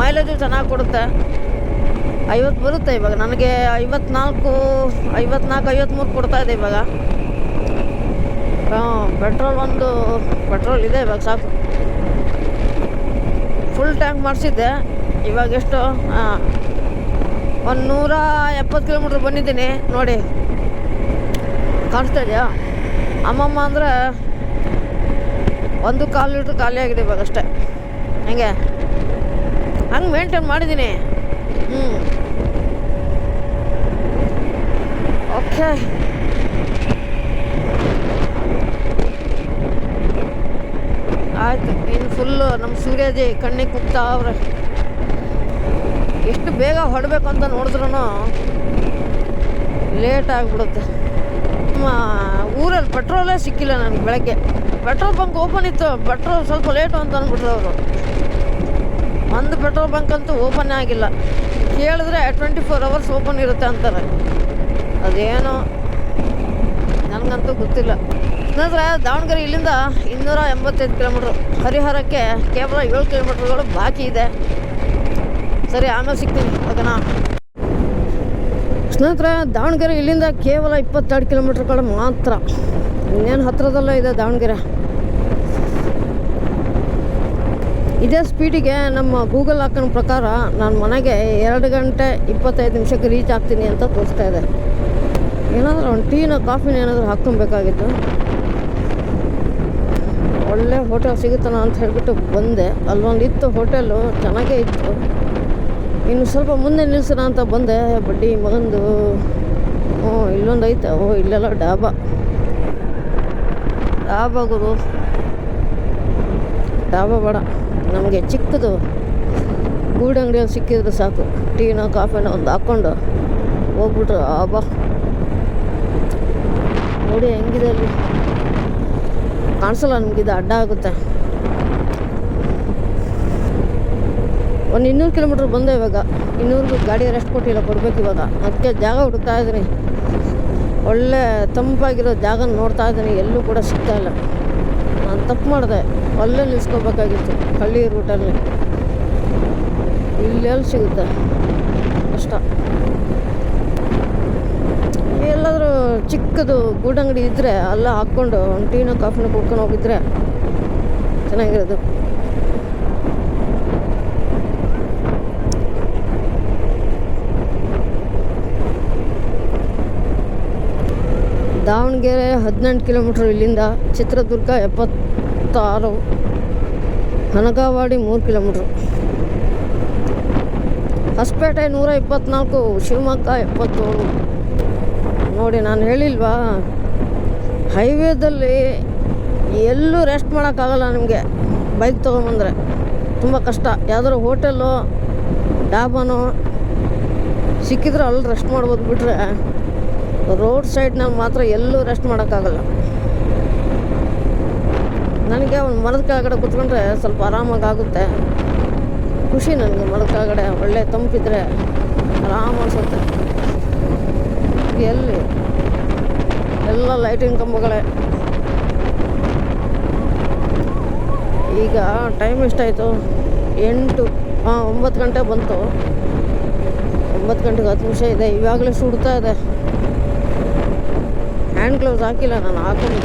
ಮೈಲೇಜು ಚೆನ್ನಾಗಿ ಕೊಡುತ್ತೆ. ಐವತ್ತು ಬರುತ್ತೆ ಇವಾಗ. ನನಗೆ ಐವತ್ನಾಲ್ಕು ಐವತ್ನಾಲ್ಕು ಐವತ್ತ್ಮೂರು ಕೊಡ್ತಾ ಇದೆ ಇವಾಗ. ಹಾಂ ಪೆಟ್ರೋಲ್ ಒಂದು ಪೆಟ್ರೋಲ್ ಇದೆ ಇವಾಗ ಸಾಕು. ಫುಲ್ ಟ್ಯಾಂಕ್ ಮಾಡಿಸಿದ್ದೆ. ಇವಾಗ ಎಷ್ಟು? ಹಾಂ, ಒಂದು ನೂರ ಎಪ್ಪತ್ತು ಕಿಲೋಮೀಟ್ರ್ ಬಂದಿದ್ದೀನಿ. ನೋಡಿ, ಕಾಣಿಸ್ತಾ ಇದೆಯಾ? ಅಮ್ಮಮ್ಮ ಅಂದರೆ ಒಂದು ಕಾಲು ಲೀಟ್ರ್ ಖಾಲಿ ಆಗಿದೆ ಇವಾಗ ಅಷ್ಟೇ ಹೆಂಗೆ? ಹಂಗೆ ಮೇಂಟೈನ್ ಮಾಡಿದ್ದೀನಿ. ಹ್ಞೂ ಓಕೆ ಆಯಿತು, ಇನ್ನು ಫುಲ್ಲು ನಮ್ಮ ಸೂರ್ಯಜಿ ಕಣ್ಣಿಗೆ ಕುಗ್ತಾ ಅವ್ರೆ. ಎಷ್ಟು ಬೇಗ ಹೊಡಬೇಕು ಅಂತ ನೋಡಿದ್ರೂ ಲೇಟ್ ಆಗಿಬಿಡುತ್ತೆ. ನಮ್ಮ ಊರಲ್ಲಿ ಪೆಟ್ರೋಲೇ ಸಿಕ್ಕಿಲ್ಲ ನನಗೆ ಬೆಳಗ್ಗೆ. ಪೆಟ್ರೋಲ್ ಬಂಕ್ ಓಪನ್ ಇತ್ತು. ಪೆಟ್ರೋಲ್ ಸ್ವಲ್ಪ ಲೇಟು ಅಂತ ಅಂದ್ಬಿಟ್ರು ಅವರು ಒಂದು ಪೆಟ್ರೋಲ್ ಬಂಕ್ ಅಂತೂ ಓಪನ್ ಆಗಿಲ್ಲ. ಕೇಳಿದ್ರೆ ಟ್ವೆಂಟಿ ಫೋರ್ ಅವರ್ಸ್ ಓಪನ್ ಇರುತ್ತೆ ಅಂತಾರೆ. ಅದೇನೋ ನನಗಂತೂ ಗೊತ್ತಿಲ್ಲ. ಸ್ನೇಹಿತರೆ, ದಾವಣಗೆರೆ ಇಲ್ಲಿಂದ ಇನ್ನೂರ ಎಂಬತ್ತೈದು ಕಿಲೋಮೀಟ್ರ್. ಹರಿಹರಕ್ಕೆ ಕೇವಲ ಏಳು ಕಿಲೋಮೀಟ್ರ್ಗಳು ಬಾಕಿ ಇದೆ. ಸರಿ, ಆಮೇಲೆ ಸಿಗ್ತೀನಿ. ಅದನ್ನು ಸ್ನೇಹಿತರೆ, ದಾವಣಗೆರೆ ಇಲ್ಲಿಂದ ಕೇವಲ ಇಪ್ಪತ್ತೆರಡು ಕಿಲೋಮೀಟ್ರ್ಗಳು ಮಾತ್ರ. ಇನ್ನೇನು ಹತ್ತಿರದಲ್ಲೇ ಇದೆ ದಾವಣಗೆರೆ. ಇದೇ ಸ್ಪೀಡಿಗೆ ನಮ್ಮ ಗೂಗಲ್ ಹಾಕೋಣ ಪ್ರಕಾರ ನಾನು ಮನೆಗೆ ಎರಡು ಗಂಟೆ ಇಪ್ಪತ್ತೈದು ನಿಮಿಷಕ್ಕೆ ರೀಚ್ ಆಗ್ತೀನಿ ಅಂತ ತೋರಿಸ್ತಾ ಇದೆ. ಏನಾದರೂ ಒಂದು ಟೀನ ಕಾಫಿನ ಏನಾದರೂ ಹಾಕ್ಕೊಬೇಕಾಗಿತ್ತು. ಒಳ್ಳೆ ಹೋಟೆಲ್ ಸಿಗುತ್ತನ ಅಂತ ಹೇಳಿಬಿಟ್ಟು ಬಂದೆ. ಅಲ್ಲೊಂದು ಇತ್ತು ಹೋಟೆಲು, ಚೆನ್ನಾಗೇ ಇತ್ತು. ಇನ್ನು ಸ್ವಲ್ಪ ಮುಂದೆ ನಿಲ್ಸೋಣ ಅಂತ ಬಂದೆ. ಬಡ್ಡಿ ಮಗಂದು ಹ್ಞೂ ಇಲ್ಲೊಂದು ಐತೆ. ಓ, ಇಲ್ಲೆಲ್ಲ ಡಾಬಾ. ಡಾಬಾ ಗುರು ಡಾಬಾ ಬೇಡ. ನಮಗೆ ಚಿಕ್ಕದು. ಗೂಡಂಗಡಿಯಲ್ಲಿ ಸಿಕ್ಕಿದ್ರೆ ಸಾಕು. ಟೀನೋ, ಕಾಫಿನೋ ಒಂದು ಹಾಕ್ಕೊಂಡು ಹೋಗ್ಬಿಟ್ರೆ ಆಬಾ ನೋಡಿ ಹೆಂಗಿದೆ ಅಲ್ಲಿ. ಕಾಣಿಸಲ್ಲ ಇದು ಅಡ್ಡ ಆಗುತ್ತೆ. ಒಂದು ಇನ್ನೂರು ಕಿಲೋಮೀಟ್ರ್ ಬಂದೆ ಇವಾಗ. ಇನ್ನೂರಿಗೂ ಗಾಡಿ ರೆಸ್ಟ್ ಕೊಟ್ಟಿಲ್ಲ, ಕೊಡ್ಬೇಕು ಇವಾಗ. ಅದಕ್ಕೆ ಜಾಗ ಹುಡುಕ್ತಾ ಇದ್ದೀನಿ. ಒಳ್ಳೆ ತಂಪಾಗಿರೋ ಜಾಗ ನೋಡ್ತಾ ಇದ್ದೀನಿ, ಎಲ್ಲೂ ಕೂಡ ಸಿಗ್ತಾ ಇಲ್ಲ. ನಾನು ತಪ್ಪು ಮಾಡಿದೆ ಅಲ್ಲೇ ನಿಲ್ಸ್ಕೋಬೇಕಾಗಿತ್ತು ಹಳ್ಳಿ ರೂಟಲ್ಲಿ ಇಲ್ಲೆಲ್ಲಿ ಸಿಗುತ್ತೆ? ಕಷ್ಟ. ಎಲ್ಲಾದರೂ ಚಿಕ್ಕದು ಗೂಡಂಗಡಿ ಇದ್ದರೆ ಅಲ್ಲ ಹಾಕ್ಕೊಂಡು ಒಂದು ಟೀನ ಕಾಫಿನ ಕುಡ್ಕೊಂಡು ಹೋಗಿದ್ರೆ ಚೆನ್ನಾಗಿರೋದು. ದಾವಣಗೆರೆ ಹದಿನೆಂಟು ಕಿಲೋಮೀಟ್ರ್ ಇಲ್ಲಿಂದ ಚಿತ್ರದುರ್ಗ ಎಪ್ಪತ್ತಾರು, ಹನಗಾವಾಡಿ ಮೂರು ಕಿಲೋಮೀಟ್ರ್. ಹೊಸಪೇಟೆ ನೂರ ಇಪ್ಪತ್ತ್ನಾಲ್ಕು ಶಿವಮೊಗ್ಗ ಎಪ್ಪತ್ತೇಳು. ನೋಡಿ, ನಾನು ಹೇಳಿಲ್ವಾ? ಹೈವೇದಲ್ಲಿ ಎಲ್ಲೂ ರೆಸ್ಟ್ ಮಾಡೋಕ್ಕಾಗಲ್ಲ ನಿಮಗೆ. ಬೈಕ್ ತೊಗೊಂಬಂದರೆ ತುಂಬ ಕಷ್ಟ. ಯಾವ್ದಾದ್ರು ಹೋಟೆಲು, ಡಾಬಾನೋ, ಸಿಕ್ಕಿದ್ರೆ ಅಲ್ಲಿ ರೆಸ್ಟ್ ಮಾಡ್ಬೋದು ಬಿಟ್ರೆ. ರೋಡ್ ಸೈಡ್ನಾಗ ಮಾತ್ರ ಎಲ್ಲೂ ರೆಸ್ಟ್ ಮಾಡೋಕ್ಕಾಗಲ್ಲ. ನನಗೆ ಒಂದು ಮರದ ಕೆಳಗಡೆ ಕುತ್ಕೊಂಡ್ರೆ ಸ್ವಲ್ಪ ಆರಾಮಾಗಿ ಖುಷಿ ನನಗೆ ಮರದ ಕೆಳಗಡೆ, ಒಳ್ಳೆ ತಂಪಿದ್ರೆ ಆರಾಮ ಅನಿಸುತ್ತೆ. ಎಲ್ಲಿ? ಎಲ್ಲ ಲೈಟಿನ ಕಂಬಗಳೇ. ಈಗ ಟೈಮ್ ಎಷ್ಟಾಯಿತು? ಎಂಟು ಹಾಂ ಒಂಬತ್ತು ಗಂಟೆ ಬಂತು. ಒಂಬತ್ತು ಗಂಟೆಗೆ ಹತ್ತು ನಿಮಿಷ ಇದೆ. ಇವಾಗಲೇ ಸುಡ್ತಾ ಇದೆ. ಹ್ಯಾಂಡ್ ಗ್ಲೌಸ್ ಹಾಕಿಲ್ಲ, ನಾನು ಹಾಕೊಂಡು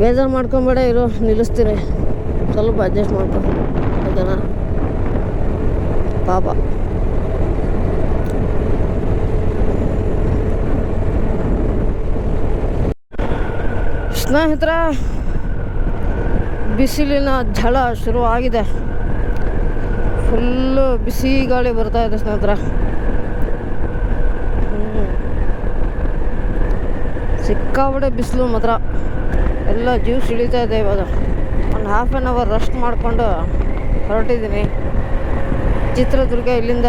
ಬೇಜಾರು ಮಾಡ್ಕೊಂಬೇಡ ಇರು, ನಿಲ್ಲಿಸ್ತೀನಿ. ಸ್ವಲ್ಪ ಅಡ್ಜಸ್ಟ್ ಮಾಡ್ಕೊ ಓಕೆನಾ ಪಾಪ. ಸ್ನೇಹಿತರ, ಬಿಸಿಲಿನ ಝಳ ಶುರುವಾಗಿದೆ. ಫುಲ್ಲು ಬಿಸಿ ಗಾಳಿ ಬರ್ತಾ ಇದೆ ಸ್ನೇಹಿತರ. ಸಿಕ್ಕಾಪಟ್ಟೆ ಬಿಸಿಲು ಮಾತ್ರ. ಎಲ್ಲ ಜ್ಯೂಸ್ ಇಳಿತಾ ಇದೆ ಇವಾಗ. ಒಂದು ಹಾಫ್ ಆನ್ ಅವರ್ ರೆಸ್ಟ್ ಮಾಡಿಕೊಂಡು ಹೊರಟಿದ್ದೀನಿ. ಚಿತ್ರದುರ್ಗ ಇಲ್ಲಿಂದ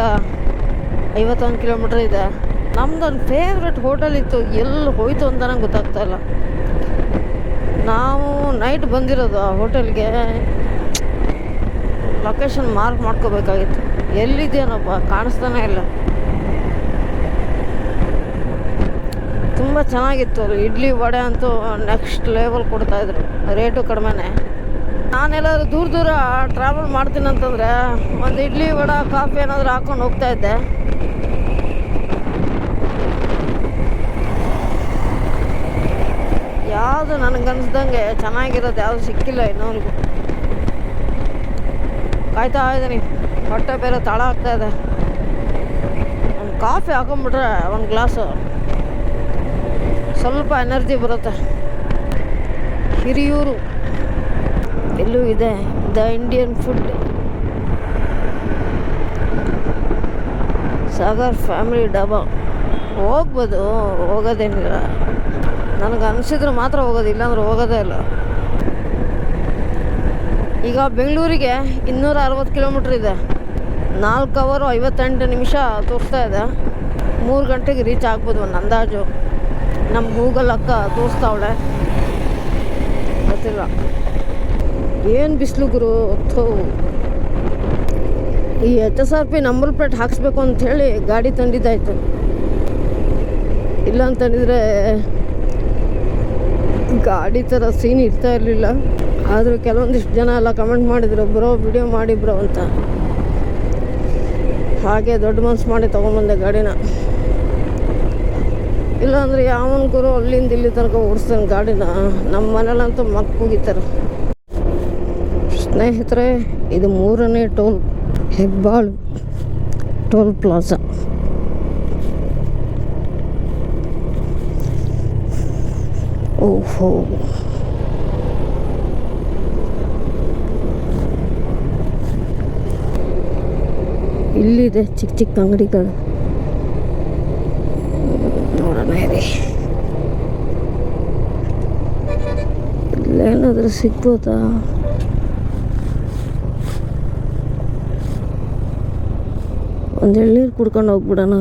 ಐವತ್ತೊಂದು ಕಿಲೋಮೀಟ್ರ್ ಇದೆ. ನಮ್ಮದೊಂದು ಫೇವ್ರೆಟ್ ಹೋಟೆಲ್ ಇತ್ತು. ಎಲ್ಲಿ ಹೋಯ್ತು ಅಂತ ನಂಗೆ ಗೊತ್ತಾಗ್ತಾ ಇಲ್ಲ. ನಾವು ನೈಟ್ ಬಂದಿರೋದು ಆ ಹೋಟೆಲ್ಗೆ ಲೊಕೇಶನ್ ಮಾರ್ಕ್ ಮಾಡ್ಕೋಬೇಕಾಗಿತ್ತು. ಎಲ್ಲಿದೆಯೇನಪ್ಪ? ಕಾಣಿಸ್ತಾನೆ ಇಲ್ಲ. ತುಂಬ ಚೆನ್ನಾಗಿತ್ತು ಅದು. ಇಡ್ಲಿ ವಡೆ ಅಂತೂ ನೆಕ್ಸ್ಟ್ ಲೆವೆಲ್ ಕೊಡ್ತಾಯಿದ್ರು ರೇಟು ಕಡಿಮೆನೆ. ನಾನೆಲ್ಲಾದ್ರೂ ದೂರ ದೂರ ಟ್ರಾವೆಲ್ ಮಾಡ್ತೀನಿ ಅಂತಂದರೆ ಒಂದು ಇಡ್ಲಿ ವಡೆ ಕಾಫಿ ಏನಾದರೂ ಹಾಕೊಂಡು ಹೋಗ್ತಾ ಇದ್ದೆ. ಯಾವುದು ನನಗನ್ಸ್ದಂಗೆ ಚೆನ್ನಾಗಿರೋದು ಯಾವುದು ಸಿಕ್ಕಿಲ್ಲ ಇನ್ನೊಂದು ಕಾಯ್ತಾ ಇದ್ದೀನಿ ಹೊಟ್ಟೆ ಬೇರೆ ತಳ ಆಗ್ತಾ ಇದೆ. ಒಂದು ಕಾಫಿ ಹಾಕೊಂಡ್ಬಿಟ್ರೆ ಒಂದು ಗ್ಲಾಸು ಸ್ವಲ್ಪ ಎನರ್ಜಿ ಬರುತ್ತೆ. ಹಿರಿಯೂರು ಎಲ್ಲೂ ಇದೆ. The Indian food. Sagar family dhaba. ಹೋಗ್ಬೋದು ಹೋಗೋದೇನಿಲ್ಲ ನನಗೆ ಅನಿಸಿದ್ರೆ ಮಾತ್ರ ಹೋಗೋದು, ಇಲ್ಲಾಂದ್ರೆ ಹೋಗೋದೇ ಇಲ್ಲ. ಈಗ ಬೆಂಗಳೂರಿಗೆ ಇನ್ನೂರ ಅರವತ್ತು ಕಿಲೋಮೀಟ್ರ್ ಇದೆ. ನಾಲ್ಕು ಅವರು ಐವತ್ತೆಂಟು ನಿಮಿಷ ತೋರಿಸ್ತಾ ಇದೆ. ಮೂರು ಗಂಟೆಗೆ ರೀಚ್ ಆಗ್ಬೋದು ಒಂದು ಅಂದಾಜು. ನಮ್ಮ ಗೂಗಲ್ ಅಕ್ಕ ತೋರಿಸ್ತಾವಳೆ ಗೊತ್ತಿಲ್ಲ. ಏನು ಬಿಸಿಲು ಗುರು? ಈ H S R P number plate ಹಾಕ್ಸ್ಬೇಕು ಅಂತ ಹೇಳಿ ಗಾಡಿ ತಂದಿದ್ದಾಯ್ತು. ಇಲ್ಲ ಅಂತಂದಿದ್ರೆ ಗಾಡಿ ಥರ ಸೀನ್ ಇರ್ತಾ ಇರಲಿಲ್ಲ. ಆದರೂ ಕೆಲವೊಂದಿಷ್ಟು ಜನ ಎಲ್ಲ ಕಮೆಂಟ್ ಮಾಡಿದ್ರು, ಬ್ರೋ ವಿಡಿಯೋ ಮಾಡಿ ಬ್ರೋ ಅಂತ. ಹಾಗೆ ದೊಡ್ಡ ಮನ್ಸು ಮಾಡಿ ತೊಗೊಂಬಂದೆ ಗಾಡಿನ. ಇಲ್ಲಾಂದ್ರೆ ಯಾವನ್ ಗುರು ಅಲ್ಲಿಂದ ಇಲ್ಲಿ ತನಕ ಓಡಿಸ್ತಾನೆ ಗಾಡಿನ? ನಮ್ಮ ಮನೇಲಂತೂ ಮಕ್ಕ ಹೋಗಿತಾರೆ ಸ್ನೇಹಿತರೆ, ಇದು ಮೂರನೇ ಟೋಲ್, ಹೆಬ್ಬಾಳು ಟೋಲ್ ಪ್ಲಾಜಾ. ಓಹೋ. ಇಲ್ಲಿದೆ ಚಿಕ್ಕ ಚಿಕ್ಕ ಅಂಗಡಿಗಳು ನೋಡೋಣ ಇರಿ ಇಲ್ಲೇನಾದರೂ ಸಿಗ್ಬೋದಾ? ಒಂದು ಎಳ್ನೀರು ಕುಡ್ಕೊಂಡು ಹೋಗ್ಬಿಡೋಣ.